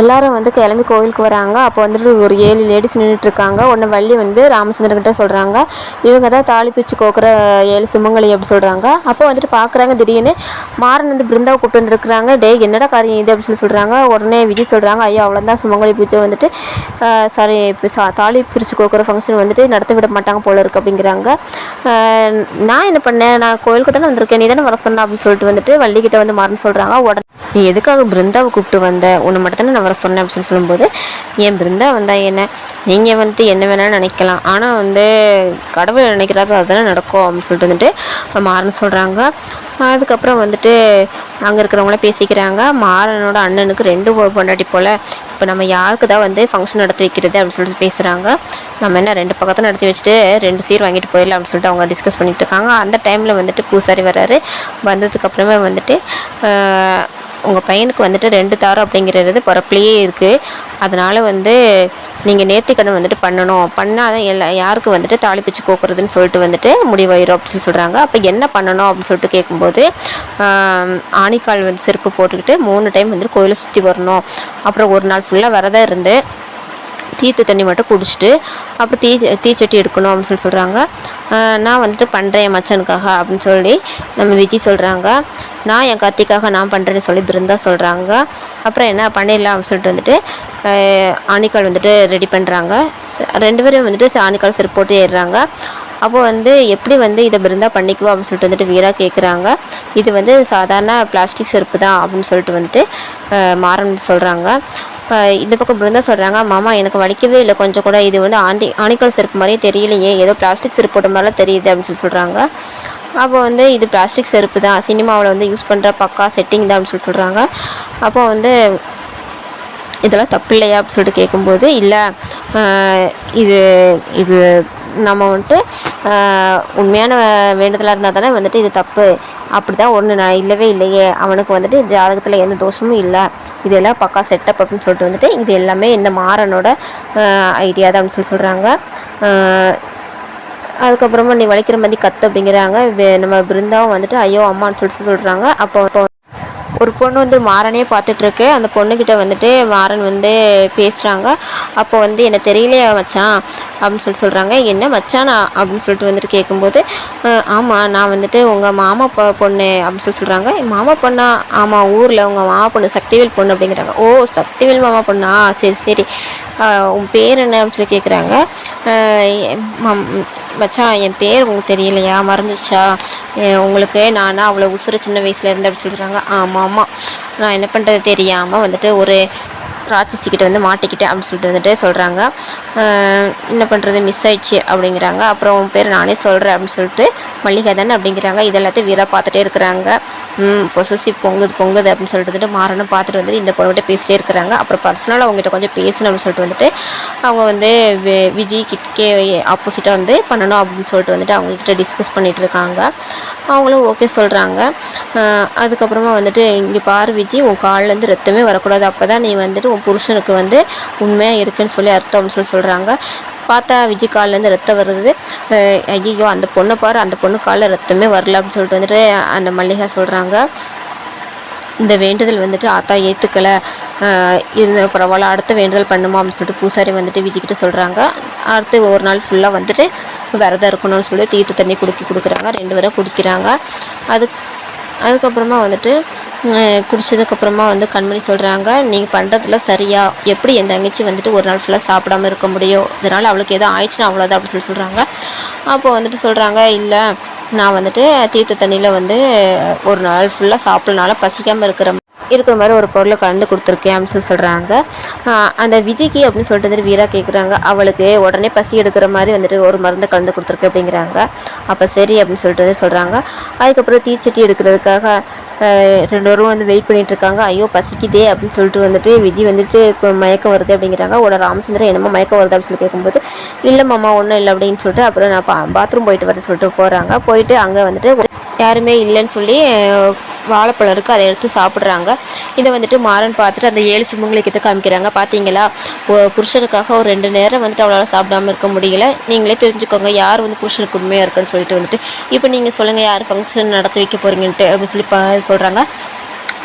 எல்லாரும் வந்து கிளம்பி கோவிலுக்கு வராங்க. அப்போ வந்துட்டு ஒரு ஏழு லேடிஸ் நின்றுட்டுருக்காங்க ஒன்று வள்ளி வந்து ராமச்சந்திரன்கிட்ட சொல்கிறாங்க இவங்க தான் தாலி பிரித்து கோக்குற ஏழு சிம்மங்களி அப்படி சொல்கிறாங்க அப்போ வந்துட்டு பார்க்குறாங்க திடீர்னு. மாறன் வந்து பிருந்தாவை கூப்பிட்டு வந்துருக்குறாங்க. டே என்னடா காரியம் இது? அப்படின்னு சொல்லி சொல்கிறாங்க உடனே விஜய் சொல்கிறாங்க ஐயோ அவ்வளோதான் சுமங்கலி பூஜை வந்துட்டு சாரி இப்போ சா தாலி பிரித்து கோக்குற ஃபங்க்ஷன் வந்துட்டு நடத்த விட மாட்டாங்க போல இருக்கு அப்படிங்கிறாங்க. நான் என்ன பண்ணேன்? நான் கோயிலுக்கு தானே வந்திருக்கேன். நீ தானே வர சொன்னேன் அப்படின்னு சொல்லிட்டு வந்துட்டு வள்ளிக்கிட்ட வந்து மாறன் சொல்கிறாங்க உடனே நீ எதுக்காக பிருந்தாவை கூப்பிட்டு வந்த? உன்னை மட்டும் தானே நான் வர சொன்னேன் அப்படின்னு சொல்லி சொல்லும்போது ஏன் பிருந்தா வந்தா என்ன? நீங்கள் வந்துட்டு என்ன வேணாலும் நினைக்கலாம். ஆனால் வந்து கடவுள் நினைக்கிறாரு அதெல்லாம் நடக்கும். அப்படின்னு சொல்லிட்டு வந்துட்டு மாறன் சொல்கிறாங்க அதுக்கப்புறம் வந்துட்டு அங்கே இருக்கிறவங்களாம் பேசிக்கிறாங்க. மாறனோட அண்ணனுக்கு ரெண்டு பொண்டாட்டி போல் இப்போ நம்ம யாருக்கு தான் வந்து ஃபங்க்ஷன் நடத்தி வைக்கிறது அப்படின்னு சொல்லிட்டு பேசுகிறாங்க நம்ம என்ன ரெண்டு பக்கத்தில் நடத்தி வச்சுட்டு ரெண்டு சீர் வாங்கிட்டு போயிடலாம் அப்படின்னு சொல்லிட்டு அவங்க டிஸ்கஸ் பண்ணிட்டு இருக்காங்க. அந்த டைமில் வந்துட்டு பூசாரி வர்றாரு. வந்ததுக்கப்புறமே வந்துட்டு உங்கள் பையனுக்கு வந்துட்டு ரெண்டு தாரம் அப்படிங்கிறது பிறப்புலையே இருக்குது அதனால் வந்து நீங்கள் நேர்த்திக்கடன் வந்துட்டு பண்ணணும். பண்ணால் தான் எல்லா யாருக்கு வந்துட்டு தாலி பிச்சு கோக்குறதுன்னு சொல்லிட்டு வந்துட்டு முடிவாயிரும் அப்படின்னு சொல்லி சொல்கிறாங்க அப்போ என்ன பண்ணணும் அப்படின்னு சொல்லிட்டு கேட்கும்போது ஆணிக்கால் வந்து செருப்பு போட்டுக்கிட்டு மூணு டைம் வந்துட்டு கோயிலை சுற்றி வரணும். அப்புறம் ஒரு நாள் ஃபுல்லாக விரதம் இருந்து தீர்த்த தண்ணி மட்டும் குடிச்சிட்டு அப்புறம் தீ தீச்சட்டி எடுக்கணும் அப்படின்னு சொல்லி சொல்கிறாங்க நான் வந்துட்டு பண்ணுறேன் என் மச்சனுக்காக அப்படின்னு சொல்லி நம்ம விஜய் சொல்கிறாங்க நான் என் கத்திக்காக நான் பண்ணுறேன்னு சொல்லி பிருந்தா சொல்கிறாங்க அப்புறம் என்ன பண்ணிடலாம் அப்படின்னு சொல்லிட்டு வந்துட்டு ஆணிக்கால் வந்துட்டு ரெடி பண்ணுறாங்க ரெண்டு பேரும் வந்துட்டு ஆணிக்கால் செருப்பு போட்டு ஏறுறாங்க. அப்போ வந்து எப்படி வந்து இதை பிருந்தா பண்ணிக்குவோம் அப்படின்னு சொல்லிட்டு வந்துட்டு வீரா கேட்குறாங்க இது வந்து சாதாரண பிளாஸ்டிக் செருப்பு தான் அப்படின்னு சொல்லிட்டு வந்துட்டு மாறன் சொல்கிறாங்க இந்த பக்கம் பிருந்தா சொல்கிறாங்க மாமா எனக்கு வலிக்கவே இல்லை. கொஞ்சம் கூட இது வந்து ஆண்டி ஆணிக்கல் செருப்பு மாதிரியே தெரியலையே. ஏதோ பிளாஸ்டிக் செருப்பு போட்ட மாதிரிலாம் தெரியுது அப்படின்னு சொல்லி சொல்கிறாங்க அப்போ வந்து இது பிளாஸ்டிக் செருப்பு தான். சினிமாவில் வந்து யூஸ் பண்ணுற பக்கா செட்டிங் தான் அப்படின்னு சொல்லி சொல்கிறாங்க அப்போ வந்து இதெல்லாம் தப்பு இல்லையா அப்படின்னு சொல்லிட்டு கேட்கும்போது இல்லை இது இது நம்ம வந்துட்டு உண்மையான வேண்டுதலாக இருந்தால் தானே வந்துட்டு இது தப்பு. அப்படி தான் ஒன்று நான் இல்லவே இல்லையே. அவனுக்கு வந்துட்டு ஜாதகத்தில் எந்த தோஷமும் இல்லை. இதெல்லாம் பக்கா செட்டப் அப்படின்னு சொல்லிட்டு வந்துட்டு இது எல்லாமே இந்த மாறனோட ஐடியா தான் அப்படின்னு சொல்லி சொல்கிறாங்க அதுக்கப்புறமா நீ வலிக்கிற மாதிரி கத்து அப்படிங்கிறாங்க. நம்ம பிருந்தாவும் வந்துட்டு ஐயோ அம்மான்னு சொல்லிட்டு சொல்கிறாங்க அப்போ அப்போ ஒரு பொண்ணு வந்து மாறனே பார்த்துட்ருக்கு. அந்த பொண்ணுக்கிட்ட வந்துட்டு மாறன் வந்து பேசுகிறாங்க அப்போ வந்து என்ன தெரியலையா மச்சான்? அப்படின்னு சொல்லிட்டு சொல்கிறாங்க என்ன மச்சானா? அப்படின்னு சொல்லிட்டு வந்துட்டு கேட்கும்போது ஆமாம் நான் வந்துட்டு உங்கள் மாமா பொண்ணு அப்படின்னு சொல்லி சொல்கிறாங்க மாமா பொண்ணா? ஆமாம் ஊரில் உங்கள் மாமா பொண்ணு சக்திவேல் பொண்ணு அப்படிங்கிறாங்க. ஓ சக்திவேல் மாமா பொண்ணா? சரி சரி. உன் பேர் என்ன அப்படின்னு சொல்லி கேட்குறாங்க மச்சான் என் பேர் உங்களுக்கு தெரியலையா? மறந்துடுச்சா உங்களுக்கு நானா அவ்வளோ உசுறு சின்ன வயசுல இருந்து அப்படி சொல்கிறாங்க ஆமாம் ஆமாம் நான் என்ன பண்ணுறது தெரியாமல் வந்துட்டு ஒரு ராட்சசிக்கிட்ட வந்து மாட்டிக்கிட்டேன் அப்படின்னு சொல்லிட்டு வந்துட்டு சொல்கிறாங்க என்ன பண்ணுறது மிஸ் ஆயிடுச்சு அப்படிங்கிறாங்க. அப்புறம் உன் பேர் நானே சொல்கிறேன் அப்படின்னு சொல்லிட்டு மல்லிகை தானே அப்படிங்கிறாங்க. இது எல்லாத்தையும் வீராக பார்த்துட்டே இருக்கிறாங்க. பொசசி பொங்குது பொங்குது அப்படின்னு சொல்லிட்டு வந்துட்டு மாறணும் பார்த்துட்டு வந்துட்டு இந்த பொண்ணுகிட்ட பேசிட்டே இருக்கிறாங்க. அப்புறம் பர்சனலாக அவங்ககிட்ட கொஞ்சம் பேசணும் அப்படின்னு சொல்லிட்டு வந்துட்டு அவங்க வந்து வி- விஜய் கிட்கே ஆப்போசிட்டாக வந்து பண்ணணும் அப்படின்னு சொல்லிட்டு வந்துட்டு அவங்கக்கிட்ட டிஸ்கஸ் பண்ணிகிட்டு இருக்காங்க. அவங்களும் ஓகே சொல்கிறாங்க அதுக்கப்புறமா வந்துட்டு இங்கே பார் விஜய் உன் கால்லேருந்து ரத்தமே வரக்கூடாது. அப்போ தான் நீ வந்துட்டு உன் புருஷனுக்கு வந்து உண்மையாக இருக்குன்னு சொல்லி அர்த்தம்னு சொல்லி சொல்கிறாங்க பார்த்தா விஜய் கால்லேருந்து ரத்தம் வருது. ஐயோ அந்த பொண்ணை பாரு அந்த பொண்ணு காலில் ரத்தமே வரல அப்படின்னு சொல்லிட்டு வந்துட்டு அந்த மல்லிகா சொல்கிறாங்க இந்த வேண்டுதல் வந்துட்டு ஆத்தா ஏற்றுக்கலை இருந்த பரவாயில்ல அடுத்த வேண்டுதல் பண்ணுமா அப்படின்னு சொல்லிட்டு பூசாரி வந்துட்டு விஜய்கிட்ட சொல்கிறாங்க அடுத்து ஒரு நாள் ஃபுல்லாக வந்துட்டு விரதம் இருக்கணும்னு சொல்லி தீர்த்த தண்ணி குடிக்க கொடுக்குறாங்க. ரெண்டு பேரும் குடிக்கிறாங்க. அது அதுக்கப்புறமா வந்துட்டு குடித்ததுக்கப்புறமா குடிச்சதுக்கப்புறமா வந்து கண்மணி சொல்கிறாங்க நீங்கள் பண்ணுறதுல சரியா? எப்படி என் தங்கச்சி வந்துட்டு ஒரு நாள் ஃபுல்லாக சாப்பிடாம இருக்க முடியும்? இதனால் அவளுக்கு எதோ ஆயிடுச்சுன்னா அவ்வளோதான் அப்படின்னு சொல்லி சொல்கிறாங்க அப்போ வந்துட்டு சொல்கிறாங்க இல்லை நான் வந்துட்டு தீர்த்த தண்ணியில் வந்து ஒரு நாள் ஃபுல்லாக சாப்பிட்றனால பசிக்காமல் இருக்கிற இருக்கிற மாதிரி ஒரு பொருளை கலந்து கொடுத்துருக்கேன் அப்படின்னு சொல்லி சொல்கிறாங்க அந்த விஜய்க்கு அப்படின்னு சொல்லிட்டு வந்துட்டு வீரா கேட்குறாங்க அவளுக்கு உடனே பசி எடுக்கிற மாதிரி வந்துட்டு ஒரு மருந்து கலந்து கொடுத்துருக்கு அப்படிங்கிறாங்க. அப்போ சரி அப்படின்னு சொல்லிட்டு வந்து சொல்கிறாங்க அதுக்கப்புறம் தீச்சட்டி எடுக்கிறதுக்காக ரெண்டு பேரும் வந்து வெயிட் பண்ணிட்டு இருக்காங்க. ஐயோ பசிக்குதே அப்படின்னு சொல்லிட்டு வந்துட்டு விஜய் வந்துட்டு இப்போ மயக்கம் வருது அப்படிங்கிறாங்க. உடனே ராமச்சந்திரன் என்னமோ மயக்கம் வருது அப்படின்னு சொல்லி கேட்கும்போது இல்லை மாமா ஒன்றும் இல்லை அப்படின்னு சொல்லிட்டு அப்புறம் நான் பா பாத்ரூம் போயிட்டு வரேன்னு சொல்லிட்டு போகிறாங்க போயிட்டு அங்கே வந்துட்டு யாருமே இல்லைன்னு சொல்லி வாழைப்பழம் இருக்குது அதை எடுத்து சாப்பிட்றாங்க. இதை வந்துட்டு மாறன் பார்த்துட்டு அந்த ஏழு சிம்மங்களை எடுத்து காமிக்கிறாங்க. பார்த்தீங்களா ஒ- புருஷனுக்காக ஒரு ரெண்டு நேரம் வந்துட்டு அவ்வளோ சாப்பிடாம இருக்க முடியல. நீங்களே தெரிஞ்சுக்கோங்க யார் வந்து புருஷனுக்கு உண்மையாக இருக்குன்னு சொல்லிட்டு வந்துட்டு இப்போ நீங்கள் சொல்லுங்கள் யார் ஃபங்க்ஷன் நடத்தி வைக்க போகிறீங்கன்ட்டு அப்படின்னு சொல்லி பா சொல்கிறாங்க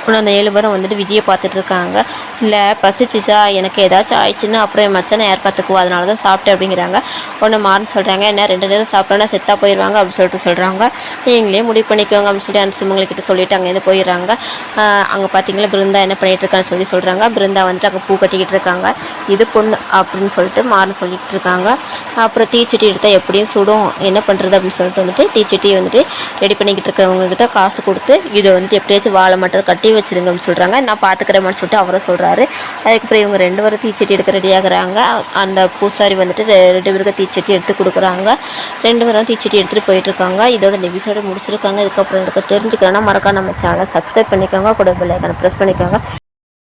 இன்னும் அந்த ஏழு பேரும் வந்துட்டு விஜயை பார்த்துட்டு இருக்காங்க. இல்லை பசிச்சிச்சா? எனக்கு ஏதாச்சும் ஆயிடுச்சுன்னா அப்புறம் என் மச்சனை யார் பார்த்துக்குவா? அதனால தான் சாப்பிட்டேன் அப்படிங்கிறாங்க. ஒன்று மாறுன்னு சொல்கிறாங்க என்ன ரெண்டு நேரம் சாப்பிட்டோன்னா செத்தாக போயிடுவாங்க அப்படின்னு சொல்லிட்டு சொல்கிறாங்க நீங்களே முடிவு பண்ணிக்கோங்க அப்படின்னு சொல்லி அந்த சிம்மங்கள்கிட்ட சொல்லிட்டு அங்கேருந்து போயிடுறாங்க. அங்கே பார்த்தீங்களா பிருந்தா என்ன பண்ணிகிட்டு இருக்கான்னு சொல்லி சொல்கிறாங்க பிருந்தா வந்துட்டு அங்கே பூ கட்டிக்கிட்டு இருக்காங்க. இது பொண்ணு அப்படின்னு சொல்லிட்டு மாறன் சொல்லிட்டு இருக்காங்க. அப்புறம் தீச்சட்டி எடுத்தால் எப்படியும் சுடும். என்ன பண்ணுறது அப்படின்னு சொல்லிட்டு வந்துட்டு தீச்சட்டியை வந்துட்டு ரெடி பண்ணிக்கிட்டு இருக்கவங்க கிட்ட காசு கொடுத்து இதை வந்துட்டு எப்படியாச்சும் வாழை மட்டும் கட்டி வச்சிருங்க அப்படின்னு சொல்கிறாங்க நான் பார்த்துக்கிறேன்னு சொல்லிட்டு அவரும் சொல்கிறாரு அதுக்கப்புறம் இவங்க ரெண்டு பேரும் தீச்சட்டி எடுக்க ரெடி ஆகுறாங்க. அந்த பூசாரி வந்துட்டு ரெ- ரெண்டு பேருக்கு தீச்சட்டி எடுத்து கொடுக்குறாங்க. ரெண்டு பேரும் தீச்சட்டி எடுத்துகிட்டு போயிட்டு இருக்காங்க இதோட இந்த எபிசோட முடிச்சிருக்காங்க. இதுக்கப்புறம் எனக்கு தெரிஞ்சுக்கிறேன்னா மறக்காம நம்ம சேனலை சப்ஸ்கிரைப் பண்ணிக்கோங்க. கூட பெல் ஐக்கானை ப்ரெஸ் பண்ணிக்கோங்க.